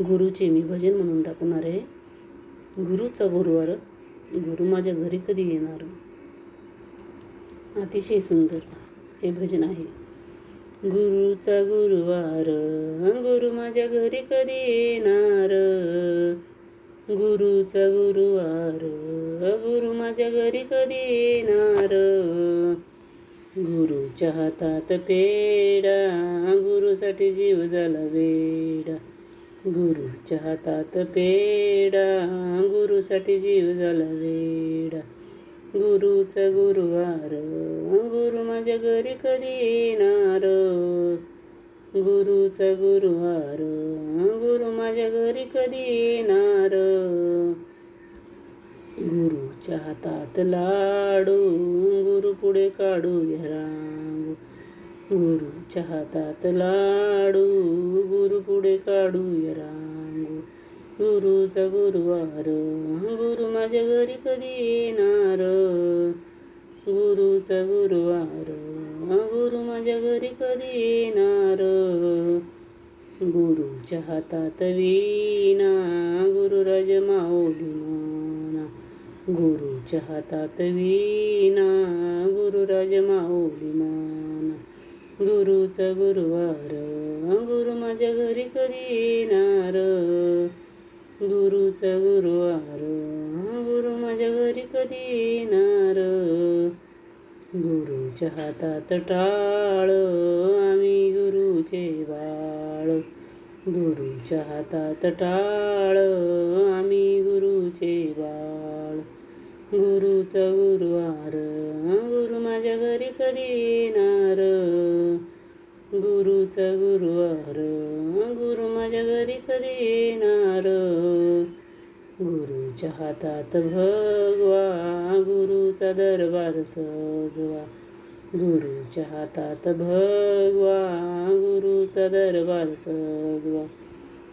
गुरुचे मी भजन म्हणून दाखवणार आहे. गुरुचा गुरुवार गुरु माझ्या घरी कधी येणार? अतिशय सुंदर हे भजन आहे. गुरुचा गुरुवार गुरु माझ्या घरी कधी येणार? गुरुचा गुरुवार गुरु माझ्या घरी कधी येणार? गुरुच्या हातात पेडा गुरुसाठी जीव झाला वेडा गुरुच्या हातात पेडा गुरुसाठी जीव झाला वेडा गुरुचा गुरुवार गुरु माझ्या घरी कधी येणार? गुरुचा गुरुवार गुरु माझ्या घरी कधी येणार? गुरुच्या हातात लाडू गुरु पुढे काढू रांगू गुरुच्या हातात लाडू गुरु पुढे काढू रांगू गुरुचा गुरुवार गुरु माझ्या घरी कधी येणार? गुरुचा गुरुवार गुरु माझ्या घरी कधी येणार? गुरुच्या हातात वीणा गुरुराज माऊली मना. गुरुच्या हातात वीणा गुरुराज माऊली मना. गुरुचा गुरुवार गुरु माझ्या घरी कधी येणार? गुरुचा गुरुवार गुरु माझ्या घरी कधी येणार? गुरुच्या हातात टाळ आम्ही गुरुचे बाळ. गुरुच्या हातात टाळ आम्ही गुरुचे बाळ. गुरुचा गुरुवार गुरु माझ्या घरी कधी येणार? गुरुचा गुरुवार गुरु माझ्या घरी कधी येणार? गुरुच्या हातात भगवा गुरुचा दरबार सजवा. गुरुच्या हातात भगवा गुरुचा दरबार सजवा.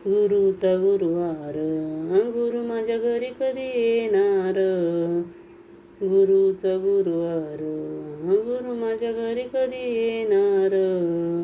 गुरुचा गुरुवार गुरु माझ्या घरी कधी येणार? गुरुचा गुरुवार गुरु माझ्या घरी कधी येणार?